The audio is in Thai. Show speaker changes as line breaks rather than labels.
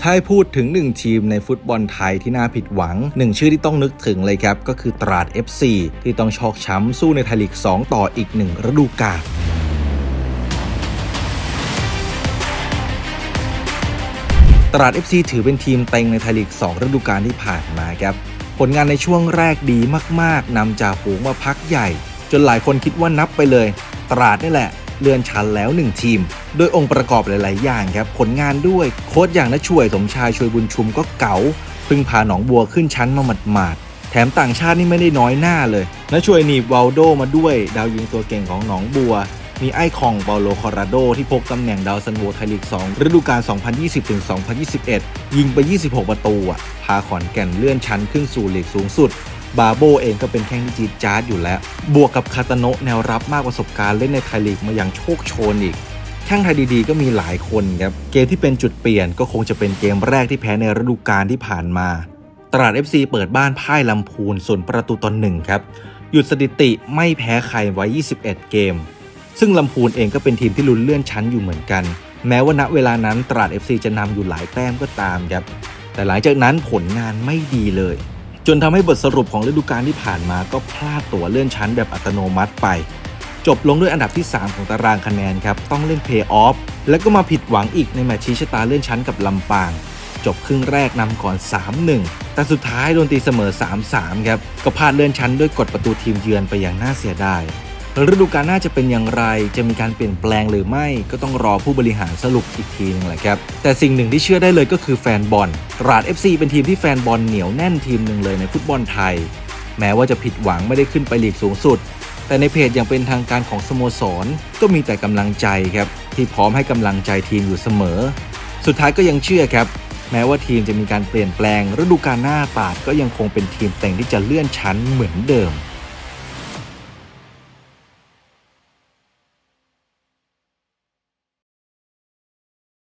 ถ้าให้พูดถึงหนึ่งทีมในฟุตบอลไทยที่น่าผิดหวังหนึ่งชื่อที่ต้องนึกถึงเลยครับ ก็คือตราด FC ที่ต้องชอกช้ำสู้ในไทยลีก 2 ต่ออีกหนึ่งฤดูกาลตราด FC ถือเป็นทีมเต็งในไทยลีก 2 ฤดูกาลที่ผ่านมาครับ ผลงานในช่วงแรกดีมาก ๆนำจากฝูงมาพักใหญ่ จนหลายคนคิดว่านับไปเลย ตราดนี่แหละ เลื่อนชั้นแล้ว 1 ทีม โดยองค์ประกอบหลาย ๆ อย่างครับผลงานด้วยโค้ชอย่างน้าช่วยสมชายช่วยบุญชุมก็เก๋าเพึ่งพาหนองบัวขึ้นชั้นมาหมาดๆแถมต่างชาตินี่ไม่ได้น้อยหน้าเลยน้าช่วยหนีบวาลโดมาด้วย ดาวยิงตัวเก่งของหนองบัวมีไอ้คองเปาโลคอราโด ที่พกตำแหน่งดาวซันโวไทยลีก 2 ฤดูกาล 2020-2021 ยิงไป 26 ประตูอะพาขอนแก่นเลื่อนชั้นขึ้นสู่ลีกสูงสุด บาโบเองก็เป็นแข้งที่จีดจาร์ดอยู่แล้ว บวกกับคาตาโนะแนวรับมากประสบการณ์เล่นในไทยลีกมาอย่างโชคโชนอีกแข้งไทยดีๆก็มีหลายคนครับ เกมที่เป็นจุดเปลี่ยนก็คงจะเป็นเกมแรกที่แพ้ในฤดูกาลที่ผ่านมา ตราด FC เปิดบ้านพ่ายลำพูนส่วนประตูตอนหนึ่งครับ หยุดสถิติไม่แพ้ใครไว้ 21 เกม ซึ่งลำพูนเองก็เป็นทีมที่ลุ้นเลื่อนชั้นอยู่เหมือนกัน แม้ว่าณเวลานั้นตราด FC จะนำอยู่หลายแต้มก็ตามครับ แต่หลังจากนั้นผลงานไม่ดีเลย จนทำให้บทสรุปของฤดูกาลที่ผ่านมาก็พลาดตั๋วเลื่อนชั้นแบบอัตโนมัติไป จบลงด้วยอันดับที่ 3 ของตารางคะแนนครับ ต้องเล่นเพย์ออฟแล้วก็มาผิดหวังอีกในแมตช์ชี้ชะตาเลื่อนชั้นกับลำปาง จบครึ่งแรกนำก่อน 3-1 แต่สุดท้ายโดนตีเสมอ 3-3 ครับก็พลาดเลื่อนชั้นด้วยกดประตูทีมเยือนไปอย่างน่าเสียดาย ฤดูกาลหน้าจะเป็นอย่างไร จะมีการเปลี่ยนแปลงหรือไม่ก็ต้องรอผู้บริหารสรุปอีกทีนึงแหละครับ แต่สิ่งหนึ่งที่เชื่อได้เลยก็คือแฟนบอลตราด FC เป็นทีมที่แฟนบอลเหนียวแน่นทีมหนึ่งเลยในฟุตบอลไทย แม้ว่าจะผิดหวังไม่ได้ขึ้นไปลีกสูงสุด แต่ในเพจอย่างเป็นทางการของสโมสร ก็มีแต่กำลังใจครับที่พร้อมให้กำลังใจทีมอยู่เสมอ สุดท้ายก็ยังเชื่อครับแม้ว่าทีมจะมีการเปลี่ยนแปลงฤดูกาลหน้าตราดก็ยังคงเป็นทีมเต็งที่จะเลื่อนชั้นเหมือนเดิม